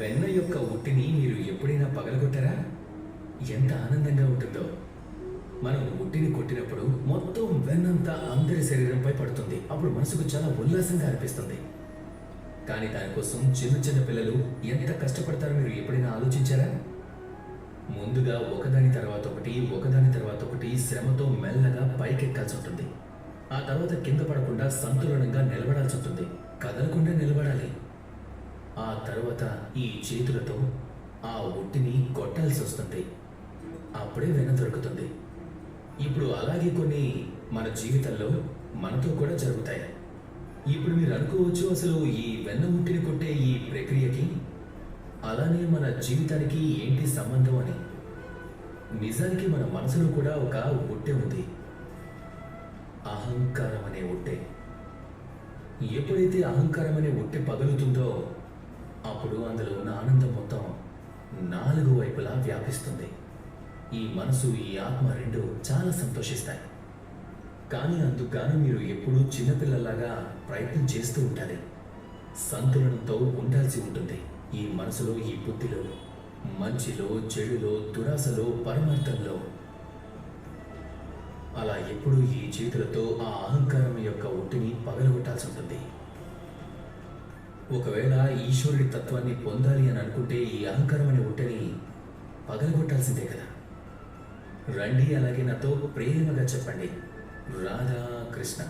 వెన్న యొక్క ఉట్టిని మీరు ఎప్పుడైనా పగలగొట్టారా? ఎంత ఆనందంగా ఉంటుందో. మనం ఉట్టిని కొట్టినప్పుడు మొత్తం వెన్నంతా అందరి శరీరంపై పడుతుంది. అప్పుడు మనసుకు చాలా ఉల్లాసంగా అనిపిస్తుంది. కానీ దానికోసం చిన్న చిన్న పిల్లలు ఎంత కష్టపడతారో మీరు ఎప్పుడైనా ఆలోచించారా? ముందుగా ఒకదాని తర్వాత ఒకటి ఒకదాని తర్వాత ఒకటి శ్రమతో మెల్లగా పైకెక్కాల్సి ఉంటుంది. ఆ తర్వాత కింద పడకుండా సంతులనంగా నిలబడాల్సి ఉంటుంది. కదలకుండా నిలబడాలి. తర్వాత ఈ చేతులతో ఆ ఒట్టిని కొట్టాల్సి వస్తుంది. అప్పుడే వెన దొరుకుతుంది. ఇప్పుడు అలాగే కొన్ని మన జీవితంలో మనతో కూడా జరుగుతాయి. ఇప్పుడు మీరు అనుకోవచ్చు అసలు ఈ వెన్న ఉట్టిని కొట్టే ఈ ప్రక్రియకి అలానే మన జీవితానికి ఏంటి సంబంధం అని. నిజానికి మన మనసులో కూడా ఒక ఒట్టె ఉంది. అహంకారం అనే ఒట్టె. ఎప్పుడైతే అహంకారం అనే ఒట్టె పగులుతుందో అప్పుడు అందులో ఉన్న ఆనందం మొత్తం నాలుగు వైపులా వ్యాపిస్తుంది. ఈ మనసు ఈ ఆత్మ రెండు చాలా సంతోషిస్తాయి. కానీ అందుకు మీరు ఎప్పుడూ చిన్నపిల్లలాగా ప్రయత్నం చేస్తూ ఉండాలి. సంతులనంతో ఉండాల్సి ఉంటుంది ఈ మనసులో ఈ బుద్ధిలో మంచిలో చెడులో దురాశలో పరమార్థంలో. అలా ఎప్పుడూ ఈ చేతులతో ఆ ఒకవేళ ఈశ్వరుడి తత్వాన్ని పొందాలి అని అనుకుంటే ఈ అహంకారం అనే ఒంటని పగలగొట్టాల్సిందే కదా. రండి అలాగే నాతో ప్రేమగా చెప్పండి. రాధా కృష్ణ